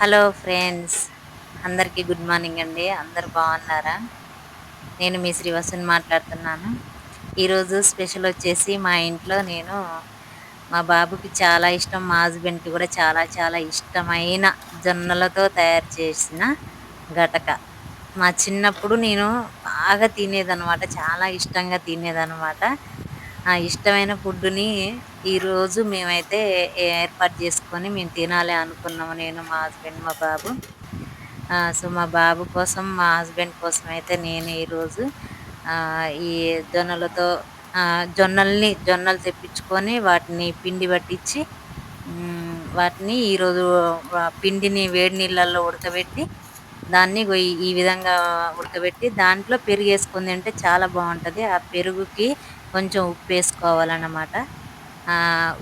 Hello friends అందరికీ good morning అండి. అందరు బాగున్నారా? నేను మీ శ్రీవాసుని మాట్లాడుతున్నాను. ఈరోజు స్పెషల్ వచ్చేసి మా ఇంట్లో నేను మా బాబుకి చాలా ఇష్టం మా హస్బెండ్కి కూడా చాలా చాలా ఇష్టమైన జొన్నలతో తయారు చేసిన గటక మా చిన్నప్పుడు నేను బాగా తినేదనమాట చాలా ఇష్టంగా తినేదనమాట ఇష్టమైన ఫుడ్ని ఈరోజు మేమైతే ఏర్పాటు చేసుకొని మేము తినాలి అనుకున్నాము నేను మా హస్బెండ్ మా బాబు. సో మా బాబు కోసం మా హస్బెండ్ కోసం అయితే నేను ఈరోజు ఈ జొన్నలతో జొన్నల్ని జొన్నలు తెప్పించుకొని వాటిని పిండి పట్టించి వాటిని ఈరోజు పిండిని వేడి నీళ్ళల్లో ఉడకబెట్టి దాన్ని ఈ విధంగా ఉడకబెట్టి దాంట్లో పెరుగు వేసుకుంది తింటే చాలా బాగుంటుంది. ఆ పెరుగుకి కొంచెం ఉప్పు వేసుకోవాలన్నమాట.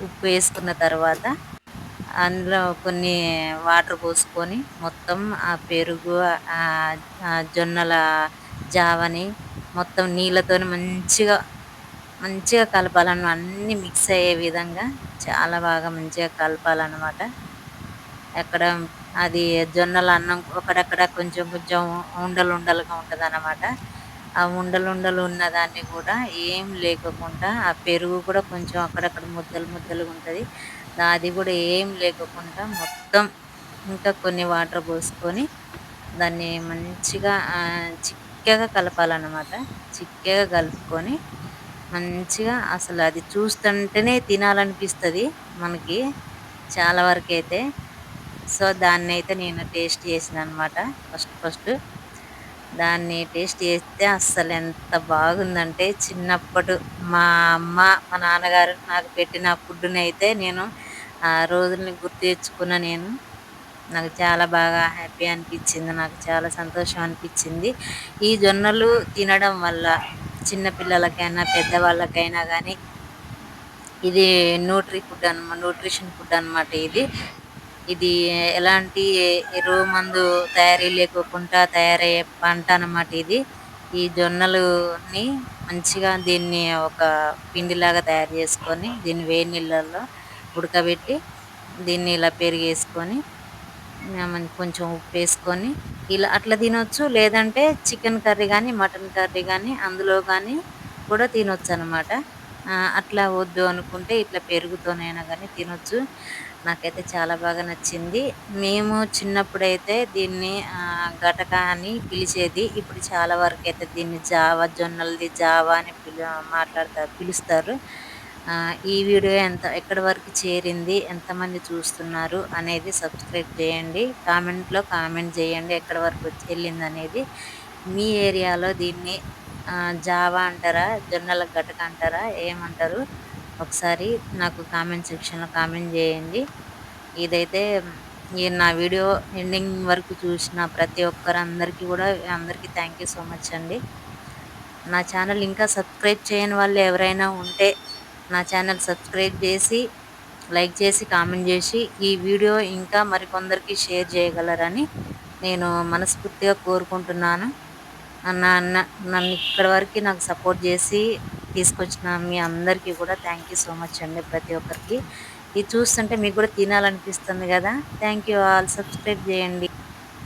ఉప్పు వేసుకున్న తర్వాత అందులో కొన్ని వాటర్ పోసుకొని మొత్తం ఆ పెరుగు జొన్నల జావని మొత్తం నీళ్ళతో మంచిగా మంచిగా కలపాలను అన్నీ మిక్స్ అయ్యే విధంగా చాలా బాగా మంచిగా కలపాలన్నమాట. ఎక్కడ అది జొన్నల అన్నం ఒకడక్కడ కొంచెం కొంచెం ఉండలు ఉండలుగా ఉంటుంది అన్నమాట ఆ ఉండలు ఉండలు ఉన్నదాన్ని కూడా ఏం లేకుండా ఆ పెరుగు కూడా కొంచెం అక్కడక్కడ ముద్దలు ముద్దలుగా ఉంటుంది. అది కూడా ఏం లేకుండా మొత్తం ఇంకా కొన్ని వాటర్ పోసుకొని దాన్ని మంచిగా చిక్కగా కలపాలన్నమాట. చిక్కగా కలుపుకొని మంచిగా అసలు అది చూస్తుంటేనే తినాలనిపిస్తుంది మనకి చాలా వరకు అయితే సో దాన్ని అయితే నేను టేస్ట్ చేసిన అనమాట ఫస్ట్ ఫస్ట్ దాన్ని టేస్ట్ చేస్తే అస్సలు ఎంత బాగుందంటే చిన్నప్పుడు మా అమ్మ మా నాన్నగారు నాకు పెట్టిన ఫుడ్ని అయితే నేను ఆ రోజుల్ని గుర్తు తెచ్చుకున్న నేను. నాకు చాలా బాగా హ్యాపీ అనిపించింది నాకు చాలా సంతోషం అనిపించింది. ఈ జొన్నలు తినడం వల్ల చిన్నపిల్లలకైనా పెద్దవాళ్ళకైనా కానీ ఇది న్యూట్రీ ఫుడ్ అనమాట న్యూట్రిషన్ ఫుడ్ అనమాట ఇది. ఇది ఎలాంటి ఎరువు మందు తయారీ లేకోకుండా తయారయ్యే పంట అన్నమాట ఇది. ఈ జొన్నలుని మంచిగా దీన్ని ఒక పిండిలాగా తయారు చేసుకొని దీన్ని వేడి నీళ్ళల్లో ఉడకబెట్టి దీన్ని ఇలా పెరిగేసుకొని కొంచెం ఉప్పు వేసుకొని ఇలా అట్లా తినొచ్చు. లేదంటే చికెన్ కర్రీ కానీ మటన్ కర్రీ కానీ అందులో కానీ కూడా తినొచ్చు అనమాట అట్లా వద్దు అనుకుంటే ఇట్లా పెరుగుతోనైనా కానీ తినొచ్చు. నాకైతే చాలా బాగా నచ్చింది. మేము చిన్నప్పుడైతే దీన్ని గటక అని పిలిచేది. ఇప్పుడు చాలా వరకు అయితే దీన్ని జావా జొన్నలది జావా అని పిలు మాట్లాడతారు పిలుస్తారు. ఈ వీడియో ఎంత ఎక్కడి వరకు చేరింది ఎంతమంది చూస్తున్నారు అనేది సబ్స్క్రైబ్ చేయండి. కామెంట్లో కామెంట్ చేయండి ఎక్కడి వరకు వెళ్ళింది అనేది మీ ఏరియాలో దీన్ని జావా అంటారా జొన్నల గటక అంటారా ఏమంటారు? ఒకసారి నాకు కామెంట్ సెక్షన్లో కామెంట్ చేయండి. ఇదైతే నా వీడియో ఎండింగ్ వరకు చూసిన ప్రతి ఒక్కరు అందరికీ కూడా అందరికీ థ్యాంక్ యూ సో మచ్ అండి. నా ఛానల్ ఇంకా సబ్స్క్రైబ్ చేయని వాళ్ళు ఎవరైనా ఉంటే నా ఛానల్ సబ్స్క్రైబ్ చేసి లైక్ చేసి కామెంట్ చేసి ఈ వీడియో ఇంకా మరికొందరికి షేర్ చేయగలరని నేను మనస్ఫూర్తిగా కోరుకుంటున్నాను. నన్ను ఇక్కడి వరకు నాకు సపోర్ట్ చేసి తీసుకొచ్చిన మీ అందరికీ కూడా థ్యాంక్ యూ సో మచ్ అండి ప్రతి ఒక్కరికి. ఇది చూస్తుంటే మీకు కూడా తినాలనిపిస్తుంది కదా? థ్యాంక్ యూ ఆల్ సబ్స్క్రైబ్ చేయండి.